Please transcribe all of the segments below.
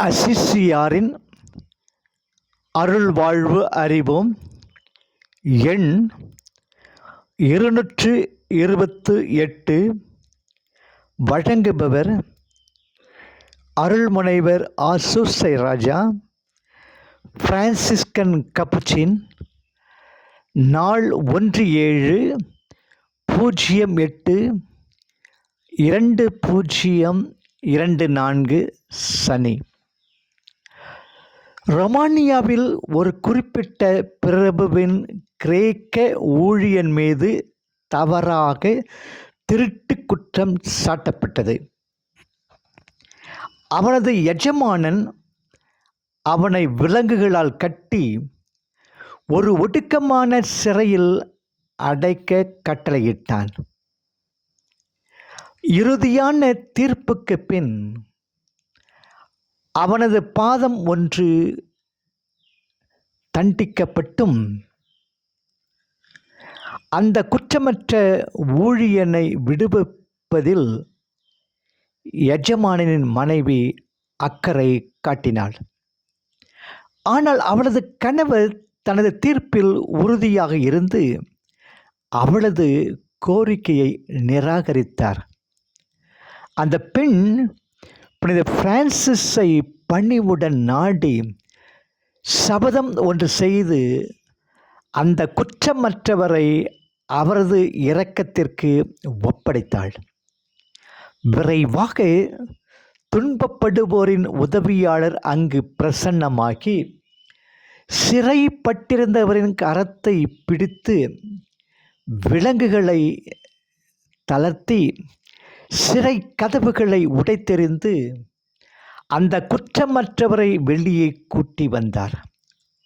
அசிசியாரின் அருள்வாழ்வு அறிவோம். எண் இருநூற்று இருபத்து எட்டு வழங்குபவர் அருள்முனைவர் ஆசூசை ராஜா பிரான்சிஸ்கன் கப்புச்சின் நாள் ஒன்று ஏழு பூஜ்ஜியம் எட்டு இரண்டு பூஜ்ஜியம் இரண்டு நான்கு சனி. ரொமானியாவில் ஒரு குறிப்பிட்ட பிரபுவின் கிரேக்க ஊழியன் மீது தவறாக திருட்டு குற்றம் சாட்டப்பட்டது. அவனது எஜமானன் அவனை விலங்குகளால் கட்டி ஒரு ஒடுக்கமான சிறையில் அடைக்க கட்டளையிட்டான். இறுதியான தீர்ப்புக்கு பின் அவனது பாதம் ஒன்று தண்டிக்கப்பட்டும். அந்த குற்றமற்ற ஊழியனை விடுவிப்பதில் எஜமானனின் மனைவி அக்கறை காட்டினாள். ஆனால் அவளது கணவர் தனது தீர்ப்பில் உறுதியாக இருந்து அவளது கோரிக்கையை நிராகரித்தார். அந்த பெண் புனித பிரான்சிஸை பணிவுடன் நாடி சபதம் ஒன்று செய்து அந்த குற்றமற்றவரை அவரது இரக்கத்திற்கு ஒப்படைத்தாள். விரைவாக துன்பப்படுவோரின் உதவியாளர் அங்கு பிரசன்னமாகி சிறைப்பட்டிருந்தவரின் கரத்தை பிடித்து விலங்குகளை தளர்த்தி சிறை கதவுகளை உடைத்தெறிந்து அந்த குற்றமற்றவரை வெளியே கூட்டி வந்தார்.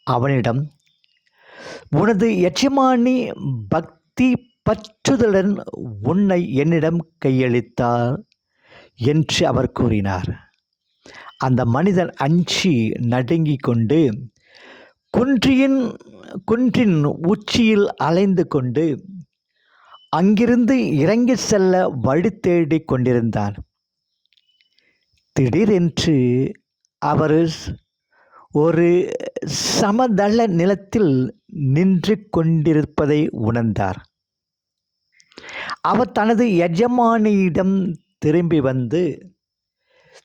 அவனிடம் உனது எஜமானி பக்தி பற்றுதலுடன் உன்னை என்னிடம் கையளித்தார் என்று அவர் கூறினார். அந்த மனிதன் அஞ்சி நடுங்கிக் கொண்டு குன்றியின் குன்றின் உச்சியில் அலைந்து கொண்டு அங்கிருந்து இறங்கி செல்ல வழி தேடிக் கொண்டிருந்தான். திடீரென்று அவர் ஒரு சமதள நிலத்தில் நின்று கொண்டிருப்பதை உணர்ந்தார். அவர் தனது எஜமானியிடம் திரும்பி வந்து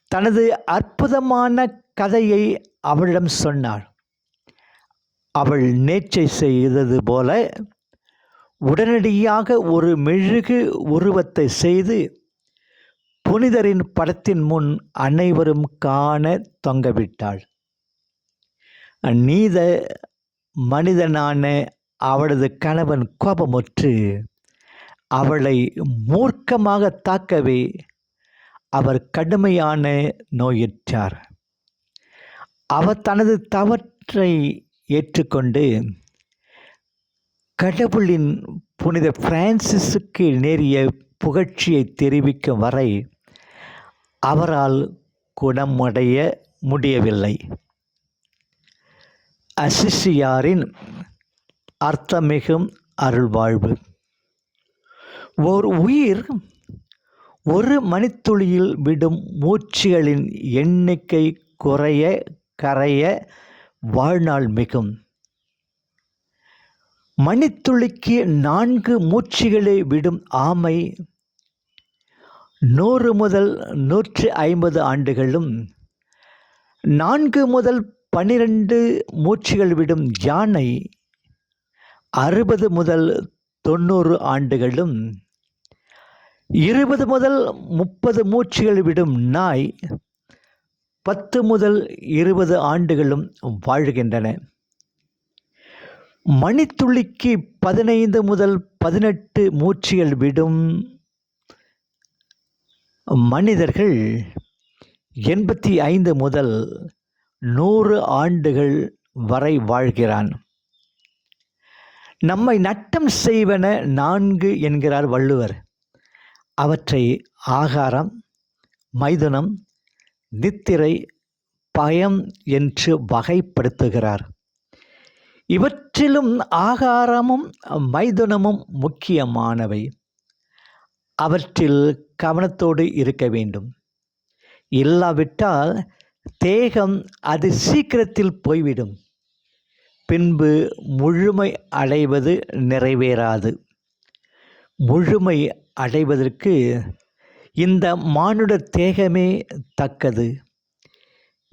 தனது அற்புதமான கதையை அவளிடம் சொன்னாள் அவள் நேச்சை செய்தது போல உடனடியாக ஒரு மெழுகு உருவத்தை செய்து புனிதரின் படத்தின் முன் அனைவரும் காண தொங்கவிட்டாள். நீத மனிதனான அவளது கணவன் கோபமுற்று அவளை மூர்க்கமாக தாக்கவே அவர் கடுமையான நோயுற்றார். அவர் தனது தவற்றை ஏற்றுக்கொண்டு கடவுளின் புனித பிரான்சிஸுக்கு நேரிய புகழ்ச்சியை தெரிவிக்கும் வரை அவரால் குணமடைய முடியவில்லை. அசிசியாரின் அர்த்தமிகும் அருள்வாழ்வு. ஓர் உயிர் ஒரு மணித்துளியில் விடும் மூச்சுகளின் எண்ணிக்கை குறைய கரைய வாழ்நாள் மிகும். மணித்துளிக்கு நான்கு மூச்சுகளை விடும் ஆமை நூறு முதல் நூற்றி ஐம்பது ஆண்டுகளும் நான்கு முதல் பன்னிரண்டு மூச்சுகள் விடும் யானை அறுபது முதல் தொண்ணூறு ஆண்டுகளும் இருபது முதல் முப்பது மூச்சுகள் விடும் நாய் பத்து முதல் இருபது ஆண்டுகளும் வாழ்கின்றன. மணித்துளிக்கு பதினைந்து முதல் பதினெட்டு மூச்சுகள் விடும். மனிதர்கள் எண்பத்தி ஐந்து முதல் நூறு ஆண்டுகள் வரை வாழ்கிறான். நம்மை நட்டம் செய்வன நான்கு என்கிறார் வள்ளுவர். அவற்றை ஆகாரம் மைதுனம் நித்திரை பயம் என்று வகைப்படுத்துகிறார். இவற்றிலும் ஆகாரமும் மைதுனமும் முக்கியமானவை. அவற்றில் கவனத்தோடு இருக்க வேண்டும். இல்லாவிட்டால் தேகம் அது சீக்கிரத்தில் போய்விடும். பின்பு முழுமை அடைவது நிறைவேறாது. முழுமை அடைவதற்கு இந்த மானுட தேகமே தக்கது.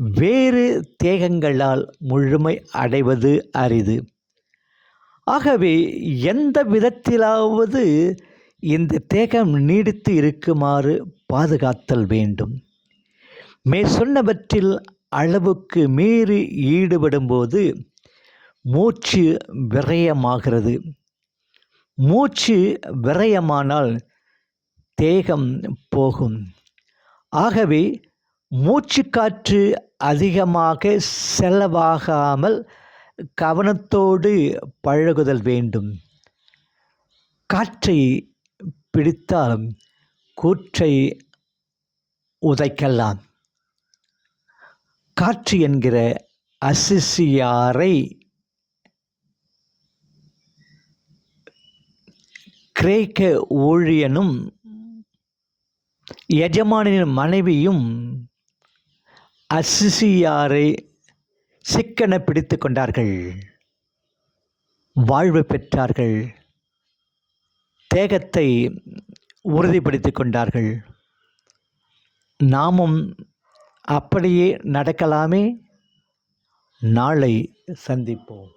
வேறு தேகங்களால் முழுமை அடைவது அரிது. ஆகவே எந்த விதத்திலாவது இந்த தேகம் நீடித்து இருக்குமாறு பாதுகாத்தல் வேண்டும். மே சொன்னவற்றில் அளவுக்கு மீறி ஈடுபடும்போது மூச்சு விரயமாகிறது. மூச்சு விரயமானால் தேகம் போகும். ஆகவே மூச்சுக்காற்று அதிகமாக செலவாகாமல் கவனத்தோடு பழகுதல் வேண்டும். காற்றை பிடித்தால் கூற்றை உதைக்கலாம். காற்று என்கிற அசிசியாரை கிரேக்க ஊழியனும் எஜமானின் மனைவியும் அசிசியாரை சிக்கன பிடித்து கொண்டார்கள். வாழ்வு பெற்றார்கள். தேகத்தை உறுதிப்படுத்தி கொண்டார்கள். நாமும் அப்படியே நடக்கலாமே? நாளை சந்திப்போம்.